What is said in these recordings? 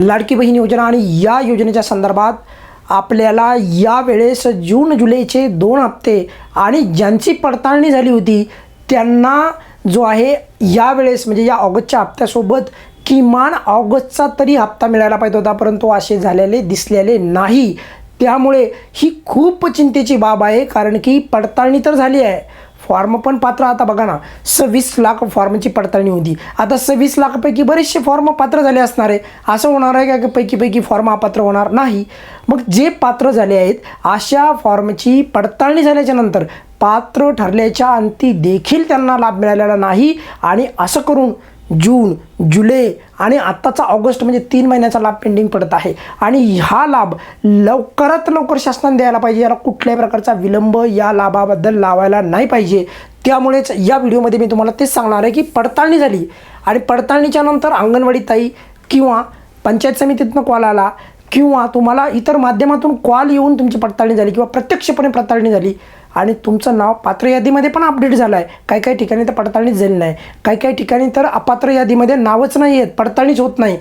लाडकी बहीण योजना आणि या योजनेच्या संदर्भात आपल्याला यावेळेस जून जुलैचे दोन हप्ते आणि ज्यांची पडताळणी झाली होती त्यांना जो आहे यावेळेस म्हणजे या ऑगस्टच्या हप्त्यासोबत किमान ऑगस्टचा तरी हप्ता मिळायला पाहिजे होता परंतु असे झालेले दिसलेले नाही. त्यामुळे ही खूप चिंतेची बाब आहे कारण की पडताळणी तर झाली आहे फॉर्म पण पात्र आता बघा ना सव्वीस लाख फॉर्मची पडताळणी होती आता सव्वीस लाखापैकी बरेचसे फॉर्म पात्र झाले असणार आहे. असं होणार आहे का पैकी पैकी फॉर्म अपात्र होणार नाही? मग जे पात्र झाले आहेत अशा फॉर्मची पडताळणी झाल्याच्यानंतर पात्र ठरल्याच्या अंती देखील त्यांना लाभ मिळालेला नाही. आणि असं करून जून जुलै आणि आत्ताचा ऑगस्ट म्हणजे तीन महिन्याचा लाभ पेंडिंग पडत आहे. आणि हा लाभ लवकरात लवकर शासनाने द्यायला पाहिजे. याला कुठल्याही प्रकारचा विलंब या लाभाबद्दल लावायला नाही पाहिजे. त्यामुळेच या व्हिडिओमध्ये मी तुम्हाला तेच सांगणार आहे की पडताळणी झाली. आणि पडताळणीच्या नंतर अंगणवाडी ताई किंवा पंचायत समितीतनं कॉल आला किंवा तुम्हाला इतर माध्यमातून कॉल येऊन तुमची पडताळणी झाली किंवा प्रत्यक्षपणे पडताळणी झाली आणि तुमचं नाव पात्र यादीमध्ये पण अपडेट झालं आहे काही काही ठिकाणी तर पडताळणीच झाली नाही. काही काही ठिकाणी तर अपात्र यादीमध्ये नावच नाही आहेत. पडताळणीच होत नाही.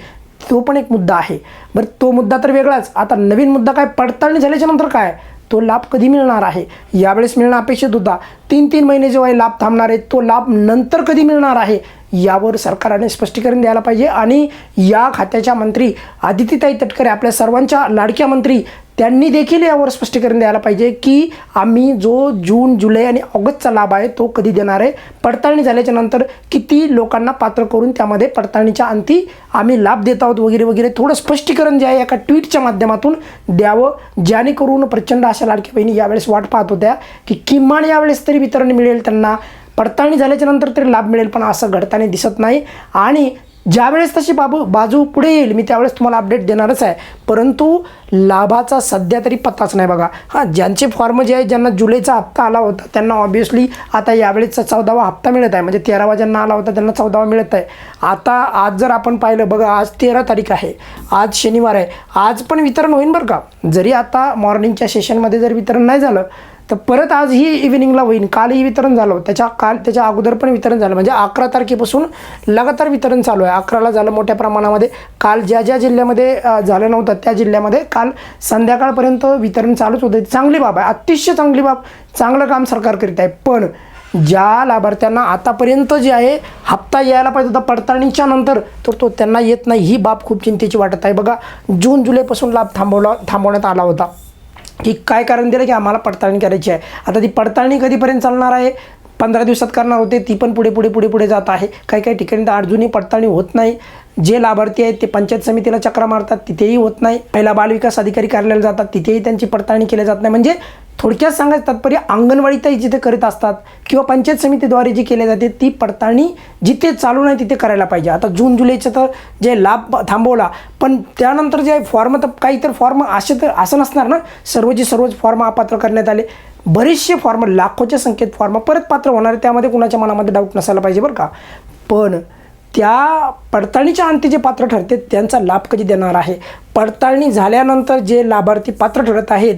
तो पण एक मुद्दा आहे. बरं तो मुद्दा तर वेगळाच. आता नवीन मुद्दा काय? पडताळणी झाल्याच्यानंतर काय? तो लाभ कधी मिळणार आहे? यावेळेस मिळणं अपेक्षित होता. तीन तीन महिने जेव्हा लाभ थांबणार आहे तो लाभ नंतर कधी मिळणार आहे? यावर सरकारने स्पष्टीकरण द्यायला पाहिजे. आणि या खात्याच्या मंत्री आदितीताई तटकरे आपल्या सर्वांच्या लाडक्या मंत्री त्यांनी देखील यावर स्पष्टीकरण द्यायला पाहिजे की आम्ही जो जून जुलै आणि ऑगस्टचा लाभ आहे तो कधी देणार आहे? पडताळणी झाल्याच्यानंतर किती लोकांना पात्र करून त्यामध्ये पडताळणीच्या अंती आम्ही लाभ देत आहोत वगैरे वगैरे थोडं स्पष्टीकरण जे आहे एका ट्विटच्या माध्यमातून द्यावं जेणेकरून प्रचंड अशा लाडक्या बहिणी यावेळेस वाट पाहत होत्या की किमान यावेळेस तरी वितरण मिळेल त्यांना. पडताळणी झाल्याच्यानंतर तरी लाभ मिळेल पण असं घडताना दिसत नाही. आणि ज्यावेळेस तशी बाबू बाजू पुढे येईल मी त्यावेळेस तुम्हाला अपडेट देणारच आहे. परंतु लाभाचा सध्या तरी पत्ताच नाही बघा. हां ज्यांचे फॉर्म जे आहे ज्यांना जुलैचा हप्ता आला होता त्यांना ऑब्विसली आता यावेळेसचा चौदावा हप्ता मिळत आहे. म्हणजे तेरावा ज्यांना आला होता त्यांना चौदावा मिळत आहे. आता आज जर आपण पाहिलं बघा आज तेरा तारीख आहे. आज शनिवार आहे. आज पण वितरण होईल बरं का? जरी आता मॉर्निंगच्या सेशनमध्ये जर वितरण नाही झालं तर परत आज ही इव्हिनिंगला होईल कालही वितरण झालं. त्याच्या काल त्याच्या अगोदर पण वितरण झालं. म्हणजे अकरा तारखेपासून लगातार वितरण चालू आहे. अकराला झालं मोठ्या प्रमाणामध्ये. काल ज्या ज्या जिल्ह्यामध्ये झालं नव्हतं त्या जिल्ह्यामध्ये काल संध्याकाळपर्यंत वितरण चालूच होतं. चांगली बाब आहे. अतिशय चांगली बाब. चांगलं काम सरकार करीत आहे. पण ज्या लाभार्थ्यांना आतापर्यंत जे आहे हप्ता यायला पाहिजे होता पडताळणीच्या नंतर तर तो त्यांना येत नाही. ही बाब खूप चिंतेची वाटत आहे. बघा जून जुलैपासून लाभ थांबवला थांबवण्यात आला होता. की काय कारण दिलं की आम्हाला पडताळणी करायची आहे. आता ती पडताळणी कधीपर्यंत चालणार आहे? पंधरा दिवसात करणार होते ती पण पुढे पुढे पुढे पुढे जात आहे. काही काही ठिकाणी तर अजूनही पडताळणी होत नाही. जे लाभार्थी आहेत ते पंचायत समितीला चक्रा मारतात तिथेही होत नाही. पहिला बालविकास अधिकारी कार्यालयाला जातात तिथेही त्यांची पडताळणी केली जात नाही. म्हणजे थोडक्यात सांगायचं तात्पर्य अंगणवाडीतही जिथे करीत असतात किंवा पंचायत समितीद्वारे जी केली जाते ती पडताळणी जिथे चालू नाही तिथे करायला पाहिजे. आता जून जुलैचं तर जे लाभ थांबवला पण त्यानंतर जे फॉर्म तर काही तर फॉर्म असे तर असं नसणार ना? सर्वचे सर्वच फॉर्म अपात्र करण्यात आले. बरेचसे फॉर्म लाखोच्या संख्येत फॉर्म परत पात्र होणार त्यामध्ये कुणाच्या मनामध्ये डाऊट नसायला पाहिजे बरं का? पण त्या पडताळणीच्या अंती जे पात्र ठरते त्यांचा लाभ कधी देणार आहे? पडताळणी झाल्यानंतर जे लाभार्थी पात्र ठरत आहेत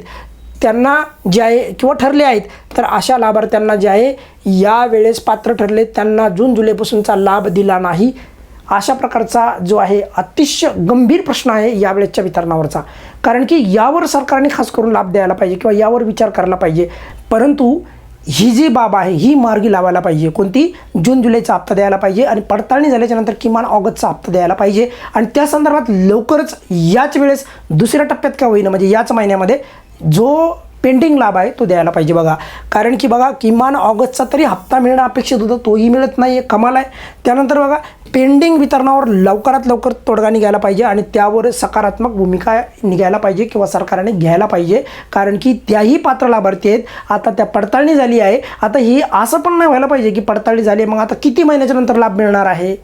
त्यांना जे आहे किंवा ठरले आहेत तर अशा लाभार्थ्यांना जे आहे यावेळेस पात्र ठरले त्यांना जून जुलैपासूनचा लाभ दिला नाही. अशा प्रकारचा जो आहे अतिशय गंभीर प्रश्न आहे यावेळेच्या वितरणावरचा. कारण की यावर सरकारने खास करून लाभ द्यायला पाहिजे किंवा यावर विचार करायला पाहिजे. परंतु ही जी बाब आहे ही मार्गी लावायला पाहिजे. कोणती? जून जुलैचा हप्ता द्यायला पाहिजे आणि पडताळणी झाल्याच्यानंतर किमान ऑगस्टचा हप्ता द्यायला पाहिजे. आणि त्या संदर्भात लवकरच याच वेळेस दुसऱ्या टप्प्यात का होईना म्हणजे याच महिन्यामध्ये जो पेंडिंग लाभ आहे तो द्यायला पाहिजे बघा. कारण की बघा किमान ऑगस्टचा तरी हप्ता मिळणं अपेक्षित होतं तोही मिळत नाही आहे कमाल आहे. त्यानंतर बघा पेंडिंग वितरणावर लवकरात लवकर तोडगा निघायला पाहिजे आणि त्यावर सकारात्मक भूमिका निघायला पाहिजे किंवा सरकारने घ्यायला पाहिजे. कारण की त्याही पात्र लाभार्थी आहेत. आता त्या पडताळणी झाली आहे. आता ही असं पण नाही व्हायला पाहिजे की पडताळणी झाली आहे, मग आता किती महिन्याच्या नंतर लाभ मिळणार आहे?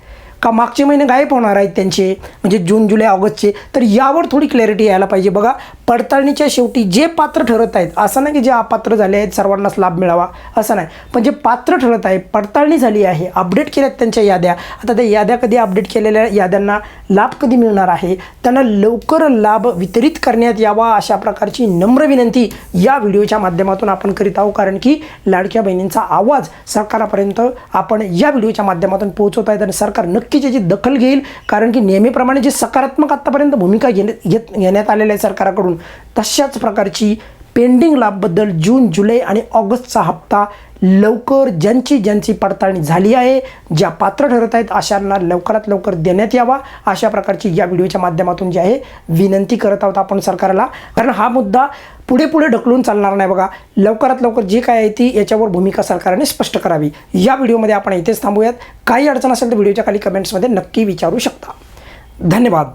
का मागचे महिने गायब होणार आहेत त्यांचे म्हणजे जून जुलै ऑगस्टचे तर यावर थोडी क्लॅरिटी यायला पाहिजे. बघा पडताळणीच्या शेवटी जे पात्र ठरत आहेत असं नाही की जे अपात्र झाले आहेत सर्वांनाच लाभ मिळावा असं नाही. पण जे पात्र ठरत आहे पडताळणी झाली आहे अपडेट केल्यात त्यांच्या याद्या. आता त्या याद्या कधी अपडेट केलेल्या याद्यांना लाभ कधी मिळणार आहे? त्यांना लवकर लाभ वितरित करण्यात यावा अशा प्रकारची नम्र विनंती या व्हिडिओच्या माध्यमातून आपण करीत आहोत. कारण की लाडक्या बहिणींचा आवाज सरकारापर्यंत आपण या व्हिडिओच्या माध्यमातून पोहोचवत आहेत आणि सरकार नक्की नक्कीच याची दखल घेईल कारण की नेहमीप्रमाणे जी सकारात्मक आत्तापर्यंत भूमिका घेण्यात घेत घेण्यात आलेल्या आहे सरकारकडून तशाच प्रकारची पेंडिंग लाभबद्दल जून जुलै आणि ऑगस्टचा हप्ता लवकर ज्यांची ज्यांची पडताळणी झाली आहे ज्या पात्र ठरत आहेत अशांना लवकरात लवकर देण्यात यावा. अशा प्रकारची या व्हिडिओच्या माध्यमातून जी आहे विनंती करत आहोत आपण सरकारला. कारण हा मुद्दा पुढे पुढे ढकलून चालणार नाही बघा. लवकरात लवकर जे काय आहे ती याच्यावर भूमिका सरकारने स्पष्ट करावी. या व्हिडिओमध्ये आपण इथेच थांबूयात. काही अडचण असेल तर व्हिडिओच्या खाली कमेंट्समध्ये नक्की विचारू शकता. धन्यवाद.